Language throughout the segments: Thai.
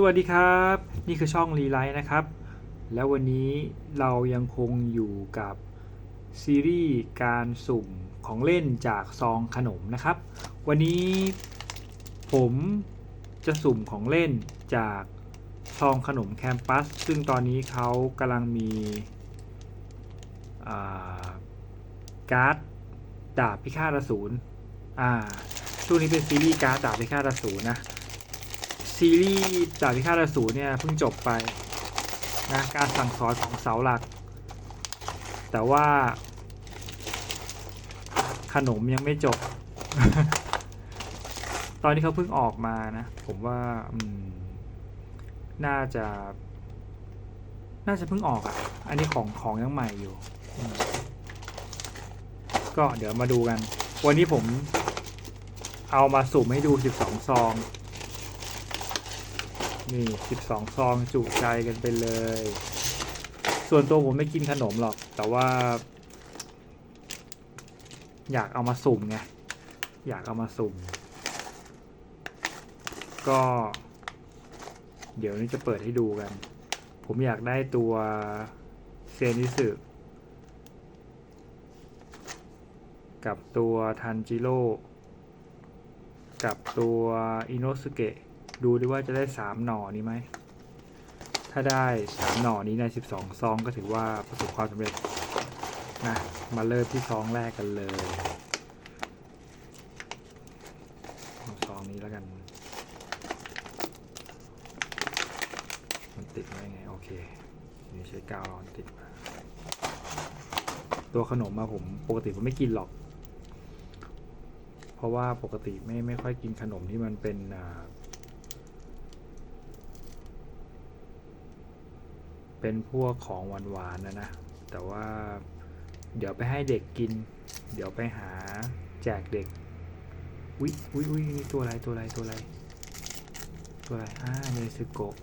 สวัสดีครับ นี่คือช่องรีไลท์นะครับ แล้ววันนี้เรายังคงอยู่กับซีรีส์การสุ่มของเล่นจากซองขนมนะครับ วันนี้ผมจะสุ่มของเล่นจากซองขนมแคมปัส ซึ่งตอนนี้เขากำลังมีการ์ดดาบพิฆาตอสูรอ่าช่วงนี้เป็นซีรีส์การ์ดดาบพิฆาตอสูรนะ ซีรีส์ดาบพิฆาตอสูรเนี่ยเพิ่งจบไปนะการสั่งสอนของเสาหลัก แต่ว่า ขนมยังไม่จบ ตอนนี้เขาเพิ่งออกมานะ ผมว่าน่าจะ น่าจะเพิ่งออกอะ่ะ อันนี้ของของยังใหม่อยู่ ก็เดี๋ยวมาดูกัน วันนี้ผมเอามาสุ่มให้ดู 12 ซอง นี่12ซองจุใจกันไปเลย ส่วนตัวผมไม่กินขนมหรอก แต่ว่า อยากเอามาสุ่มไง อยากเอามาสุ่ม ก็ เดี๋ยวนี้จะเปิดให้ดูกัน ผมอยากได้ตัวเซนิสึกับตัวทันจิโร่กับตัวอิโนสุเกะ ดูดิว่าจะได้สามหน่อนี้ไหม ถ้าได้สามหน่อนี้ในสิบสองซองก็ถือว่าประสบความสำเร็จนะมาเริ่มที่ซองแรกกันเลยซองนี้แล้วกัน มันติดไว้ไง โอเคนี่ใช้กาวรอนติดมาตัวขนมมาผมปกติผมไม่กินหรอก เพราะว่าปกติไม่ไม่ค่อยกินขนมที่มันเป็นอ่า เป็นพวกของหวานๆนะนะ แต่ว่าเดี๋ยวไปให้เด็กกิน เดี๋ยวไปหาแจกเด็กวิวิวินี่ตัวอะไรตัวอะไรตัวอะไรตัวอะไรอ่าเนซึโกะ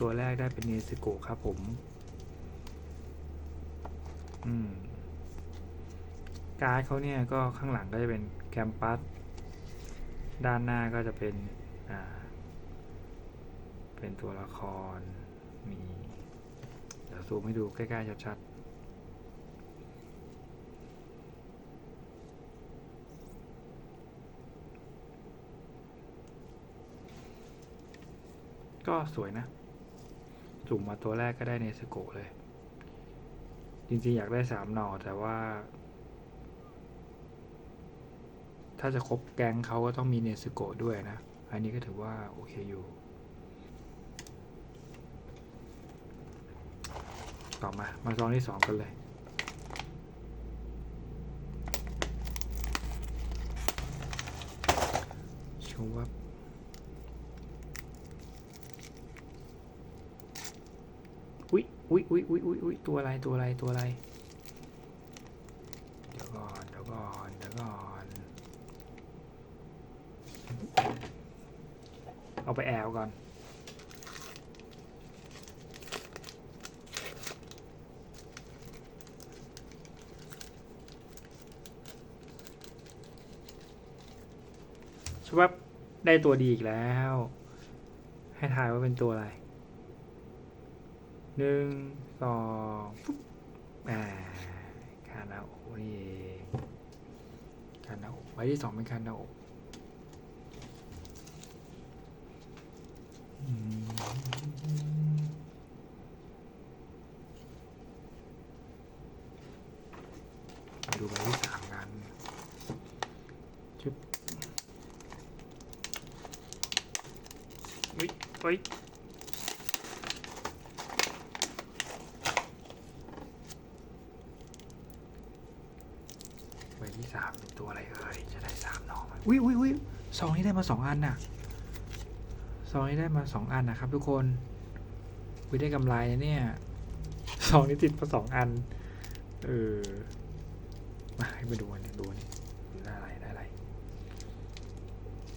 ตัวแรกได้เป็นเนซึโกะครับผม อืม การ์ดเขาเนี่ยก็ข้างหลังก็จะเป็นแคมปัส ด้านหน้าก็จะเป็น อ่า เป็นตัวละคร มี ดี๋ยวซูมให้ดูใกล้ๆชัดๆก็สวยนะ จุ่มมาตัวแรกก็ได้เนสโกเลย จริงๆ อยากได้สามหน่อแต่ว่า ถ้าจะครบแก๊งเขาก็ต้องมีเนสโกด้วยนะ อันนี้ก็ถือว่า โอเคอยู่ ต่อมา มาซองที่สองกันเลยชมว่าอุ๊ยอุ๊ยอุ๊ยอุ๊ยอุ๊ยอุ๊ยตัวอะไร ตัวอะไร ตัวอะไร เดี๋ยวก่อน เดี๋ยวก่อน เดี๋ยวก่อน เอาไปแอลก่อน วับได้ตัวดีอีกแล้ว ให้ทายว่าเป็นตัวอะไรหนึ่งสองปุ๊บอ่าคานาโอนี่เองคานาโอใบที่สองเป็นคานาโอดูใบที่สามกันชุบ อุ้ยใบที่สามเป็นตัวอะไรเอ่ยจะได้สามหน่อไหมอุ้ยอุ้ยอุ้ยซองนี้ได้มาสองอันน่ะซองนี้ได้มาสองอันนะครับ ทุกคนอุ้ยได้กำไรนะเนี่ยซองนี้ติดมาสองอันเออมาให้มาดูอันนี้ดูนนี้ได้อะไร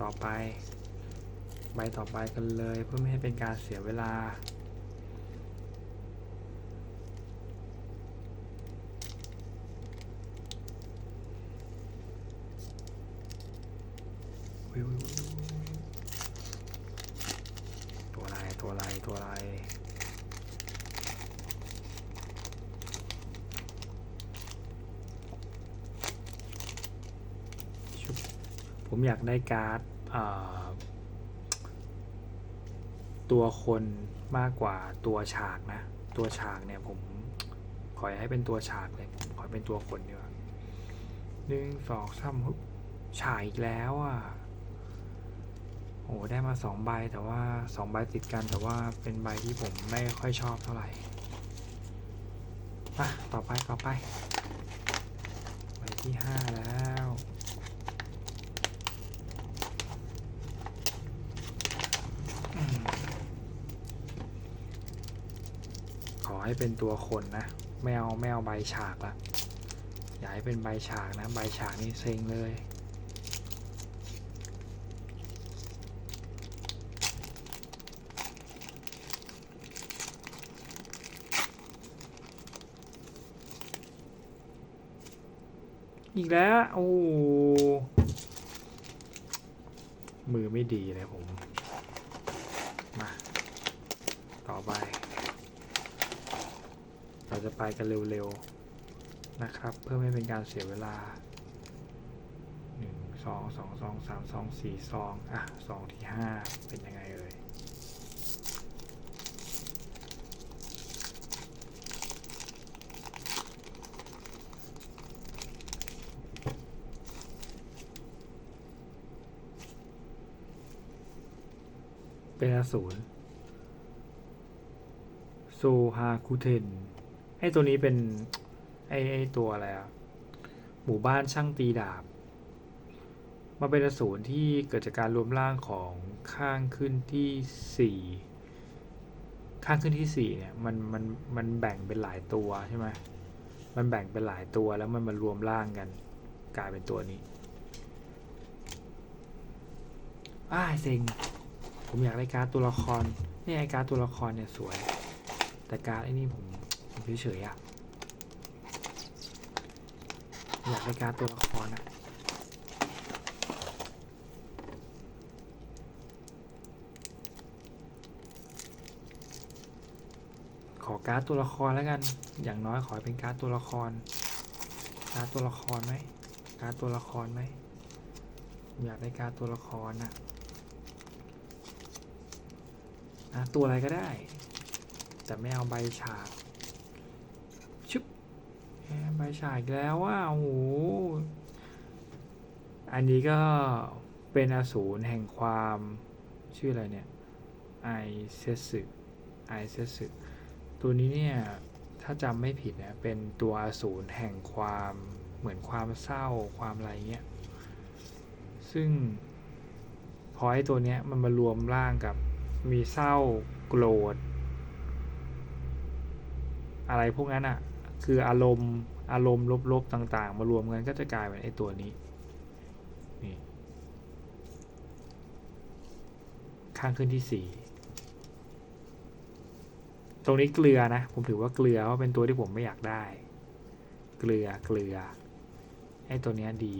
ต่อไป ใบต่อไปกันเลยเพื่อไม่ให้เป็นการเสียเวลา วิววิววิววิวตัวอะไร ตัวอะไร ตัวอะไร ชุบ ผมอยากได้การ์ดตัวคนมากกว่าตัวฉากนะ ตัวฉากเนี่ยผมขอให้เป็นตัวฉากเลยผมขอเป็นตัวคนดีกว่าหนึ่งสองสามฮึบฉากอีกแล้วอะโอ้ได้มาสองใบแต่ว่าสองใบติดกันแต่ว่าเป็นใบที่ผมไม่ค่อยชอบเท่าไหร่อะต่อไปต่อไปใบที่ห้าแล้ว อืมขอ ให้เป็นตัวคนนะไม่เอาไม่เอาใบฉากละอย่าให้เป็นใบฉากนะ ใบฉากนี่เซ็งเลยอีกแล้ว โอ้ มือไม่ดีเลยผม มา ต่อไป เราจะไปกันเร็วๆนะครับ เพื่อไม่เป็นการเสียเวลาหนึ่งสองสองสองสามสองสี่สองอะสองที่ห้าเป็นยังไงเอ่ยเป็นอสูรโซฮาคุเทน ไอตัวนี้เป็นไอไอตัวอะไรอะหมู่บ้านช่างตีดาบมาเป็นอสูรที่เกิดจากการรวมร่างของข้างขึ้นที่สี่ข้างขึ้นที่สี่เนี่ยมันมันมันแบ่งเป็นหลายตัวใช่ไหมมันแบ่งเป็นหลายตัวแล้วมันมารวมร่างกัน กลายเป็นตัวนี้อ้าเซ็งผมอยากได้การ์ดตัวละครนี่ยไอการ์ดตัวละครเนี่ยสวย แต่การ์ดไอ้นี่ผม เฉยๆอะอยากได้การ์ตัวละครอะขอการ์ดตัวละครแล้วกัน อย่างน้อยขอเป็นการ์ดตัวละคร การ์ดตัวละครไหมการ์ดตัวละครไหมอยากได้การ์ดตัวละครนะอะตัวอะไรก็ได้ แต่ไม่เอาใบฉาก แหมใบฉากแล้วว่าโอ้โห อันนี้ก็เป็นอสูรแห่งความชื่ออะไรเนี่ย ไอเซสึไอเซสึตัวนี้เนี่ย ถ้าจำไม่ผิดเนี่ยเป็นตัวอสูรแห่งความเหมือนความเศร้าความอะไรเงี้ย ซึ่งพอไอตัวเนี้ยมันมารวมร่างกับมีเศร้าโกรธ อะไรพวกนั้นอะ คืออารมณ์อารมณ์ลบๆต่าง ๆ มารวมกันก็จะกลายเป็นไอ้ตัวนี้นี่ข้างขึ้นที่สี่ตรงนี้เกลือนะ ผมถือว่าเกลือว่าเป็นตัวที่ผมไม่อยากได้ เกลือเกลือไอ้ตัวเนี้ยดี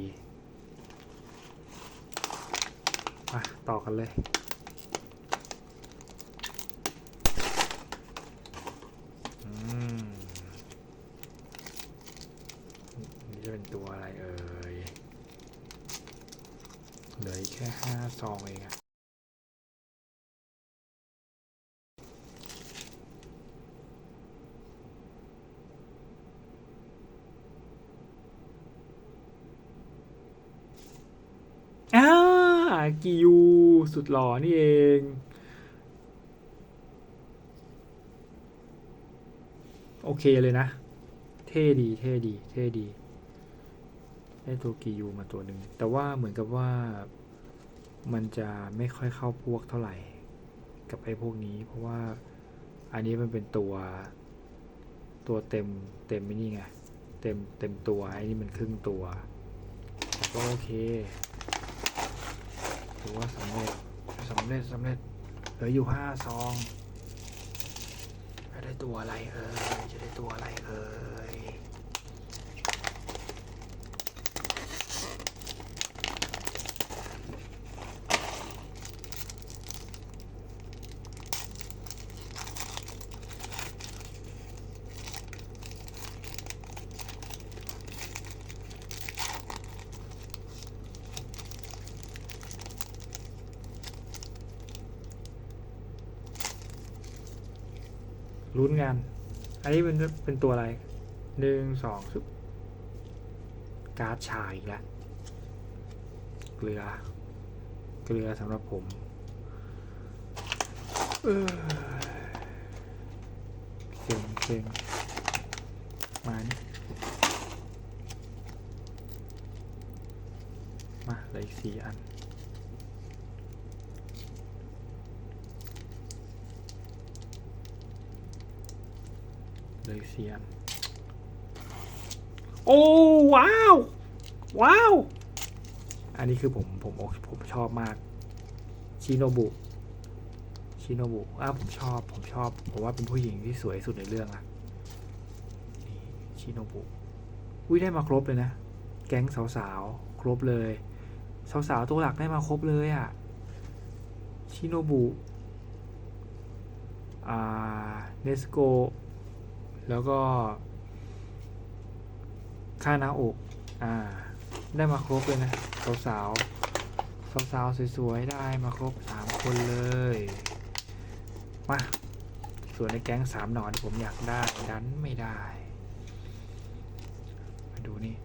มาต่อกันเลย อืมนี่จะเป็นตัวอะไรเอ่ย เหลืออีกแค่ห้า ซองเองอะอ่ากิยูสุดหล่อนี่เองโอเคเลยนะ เท่ดี เท่ดี เท่ดี ได้ตัวกียูมาตัวหนึ่ง แต่ว่าเหมือนกับว่า มันจะไม่ค่อยเข้าพวกเท่าไหร่ กับไอ้พวกนี้ เพราะว่าอันนี้มันเป็นตัว ตัวเต็มเต็มไม่นี่ไง เต็มเต็มตัวไอ้นี่มันครึ่งตัวก็โอเคถือว่าสำเร็จสำเร็จสำเร็จเหลืออยู่ห้าซองจะได้ตัวอะไรเอ่ยจะได้ตัวอะไรเอ่ย ลุ้นกันอันนี้เป็นเป็นตัวอะไรหนึ่งสองซุปการ์ดชายอีกล้วเกลือ เกลือสำหรับผมเออเซ็งเซ็งมานี่มาเลืออีกสี่อัน เลยเซียนโอ้ว้าว ว้าว อันนี้คือผมผมผมชอบมาก ชิโนบุ ชิโนบุอ่าผมชอบผมชอบผมว่าเป็นผู้หญิงที่สวยสุดในเรื่องละนี่ชิโนบุอุ้ยได้มาครบเลยนะ แก๊งสาวๆ ครบเลย สาวๆ ตัวหลักได้มาครบเลยอะ่ะ ชิโนบุ อ่า เนสโก แล้วก็ ค่าหน้าอกอ่า ได้มาครบเลยนะสาวสาวสาวสาวสวยๆ ได้มาครบสามคนเลย มาส่วนในแก๊งสามหนอนที่ผมอยากได้ดันไม่ได้ มาดูนี่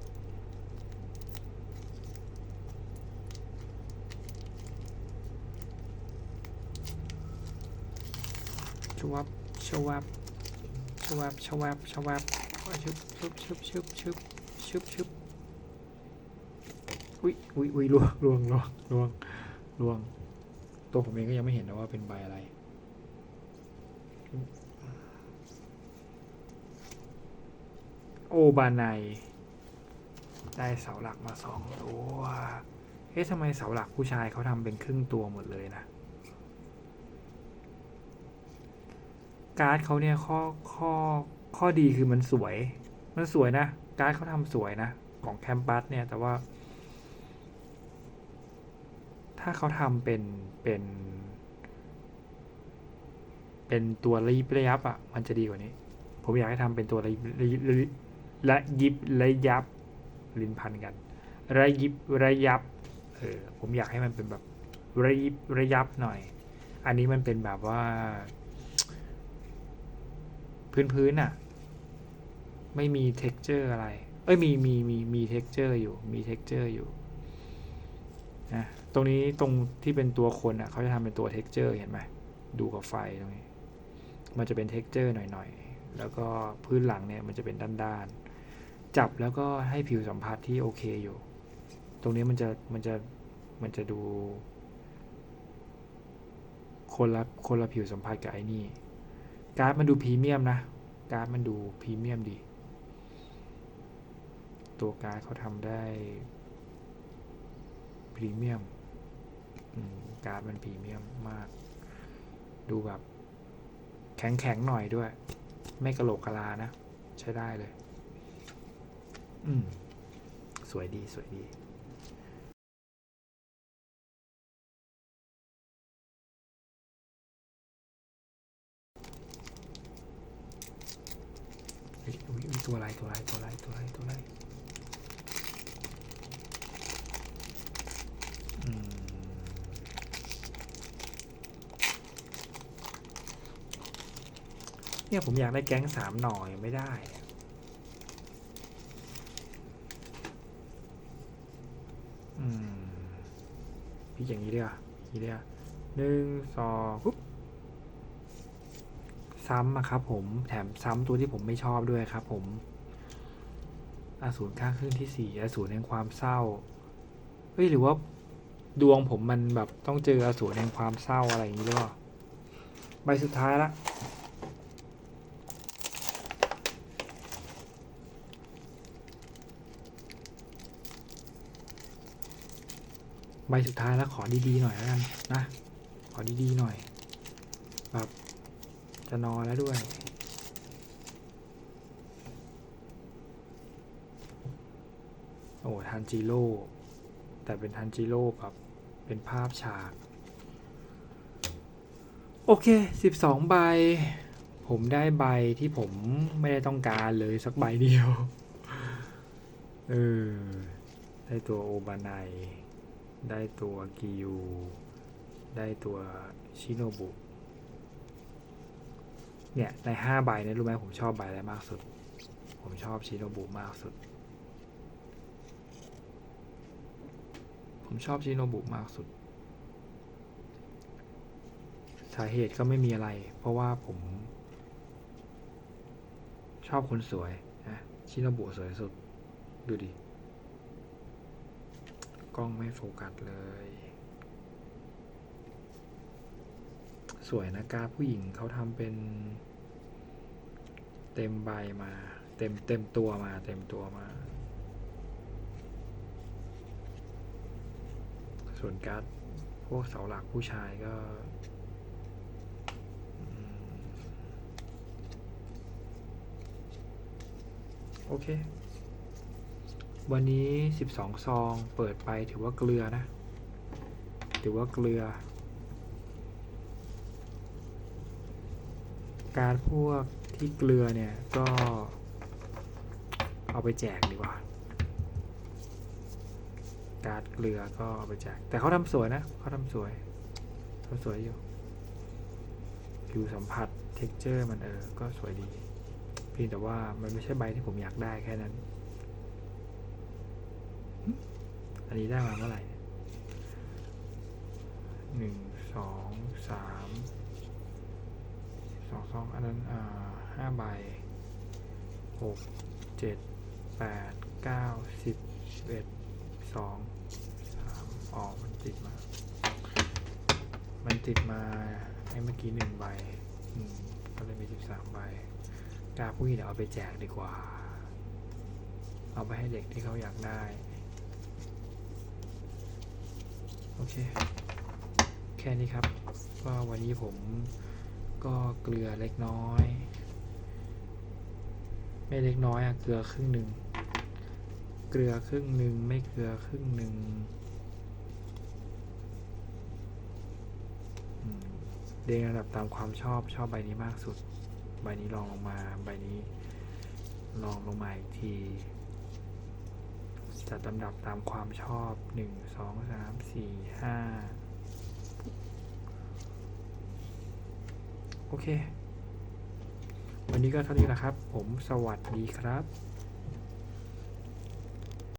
ชวับชวับ วับชวับชวับชุบชุบชุบชุบชุบชุบชุบอุ้ยอุ้ยอุ้ยลวงลวงลวงลวงลวง ตัวผมเองก็ยังไม่เห็นนะว่าเป็นใบอะไร โอบานายได้เสาหลักมาสองตัว เอ๊ะทำไมเสาหลักผู้ชายเขาทำเป็นครึ่งตัวหมดเลยนะ การ์ดเขาเนี่ยข้อข้อข้อดีคือมันสวย มันสวยนะ การ์ดเขาทำสวยนะ ของแคมปัสเนี่ยแต่ว่า ถ้าเขาทำเป็นเป็น เป็นตัวระยิบระยับอะ มันจะดีกว่านี้ ผมอยากให้ทำเป็นตัวระยิบระยิบระยิบระยับลิ้นพันกัน ระยิบระยับเออผมอยากให้มันเป็นแบบระยิบระยับหน่อย อันนี้มันเป็นแบบว่า พื้นพื้นๆอะไม่มี t e x t อร์อะไร เอ้ย มี มี มี มี t e x t อร์อยู่ มี t e x t อร์อยู่นะตรงนี้ตรงที่เป็นตัวคนอะเขาจะทำเป็นตัว t e x t อร์เห็นไหมดูกับไฟตรงนี้ มันจะเป็น t e x t อร์หน่อยๆ แล้วก็พื้นหลังเนี่ยมันจะเป็นด้านๆ จับแล้วก็ให้ผิวสัมผัสที่โอเคอยู่ ตรงนี้มันจะ มันจะ มันจะดูคนละคนละผิวสัมผัสกับไอ้นี่ การ์ดมันดูพรีเมียมนะ การ์ดมันดูพรีเมียมดี ตัวการ์ดเขาทำได้พรีเมียมการ์ดมันพรีเมียมมาก ดูแบบแข็งแข็งๆหน่อยด้วย ไม่กระโหลกกะลานะ ใช้ได้เลย อืม สวยดีสวยดี เฮ้ยอุ๊ยอุ๊ย ตัวอะไรตัวอะไรตัวอะไรตัวอะไรตัวอะไรเนี่ยผมอยากได้แก๊งสามหน่อยไม่ได้ อืมพี่อย่างนี้ดีกว่าอย่างนี้ดีกว่าหนึ่งสองปุ๊บ ซ้ำอะครับผมแถมซ้ำตัวที่ผมไม่ชอบด้วยครับผมอสูรข้างครึ่งที่สี่อสูรแห่งความเศร้าเฮ้ยหรือว่าดวงผมมันแบบต้องเจออสูรแห่งความเศร้าอะไรอย่างนี้หรือเปล่าใบสุดท้ายละใบสุดท้ายแล้วขอดีๆหน่อยแล้วกันนะ ขอดีๆหน่อย แบบ จะนอนแล้วด้วย โอ้ทันจิโร่ แต่เป็นทันจิโร่แบบเป็นภาพฉาก โอเค 12 ใบ ผมได้ใบที่ผมไม่ได้ต้องการเลยสักใบเดียว เออ ได้ตัวโอบานายได้ตัวกิยูได้ตัวชิโนบุ เนี่ยในห้าใบเนี่ยรู้ไหมผมชอบใบอะไรมากสุด ผมชอบชิโนบุมากสุด ผมชอบชิโนบุมากสุด สาเหตุก็ไม่มีอะไร เพราะว่าผม ชอบคนสวยนะชิโนบุสวยสุด ดูดิ กล้องไม่โฟกัสเลย สวยนะการผู้หญิงเขาทำเป็น เต็มใบมา เต็มเต็มตัวมา เต็มตัวมา ส่วนการ์ดพวกเสาหลักผู้ชายก็โอเค วันนี้ 12 ซอง เปิดไปถือว่าเกลือนะ ถือว่าเกลือ การพวกที่เกลือเนี่ยก็เอาไปแจกดีกว่า การเกลือก็เอาไปแจก แต่เขาทำสวยนะเขาทำสวยเขาสวยอยู่ผิวสัมผัสเท็กเจอร์มันเออ ก็สวยดี เพียงแต่ว่ามันไม่ใช่ใบที่ผมอยากได้แค่นั้น อันนี้ได้มาเมื่อไหร่หนึ่งสองสาม องสองอันนั้นห้าใบหกเจ็ดแปดเก้าสิบสิบเอ็ดสองสามอ๋อมันติดมา มันติดมาให้เมื่อกี้หนึ่งใบก็เลยมีสิบสามใบกาผู้หญิงเดี๋ยวเอาไปแจกดีกว่า เอาไปให้เด็กที่เขาอยากได้ โอเค แค่นี้ครับ ก็วันนี้ผม ก็เกลือเล็กน้อย ไม่เล็กน้อยอะเกลือครึ่งหนึ่ง เกลือครึ่งหนึ่งไม่เกลือครึ่งหนึ่งเรียงลำดับตามความชอบชอบใบนี้มากสุด ใบนี้ลองลงมาใบนี้ลองลงมาอีกทีจัดลำดับตามความชอบหนึ่งสองสามสี่ห้า โอเค วันนี้ก็เท่านี้แหละครับ ผมสวัสดีครับ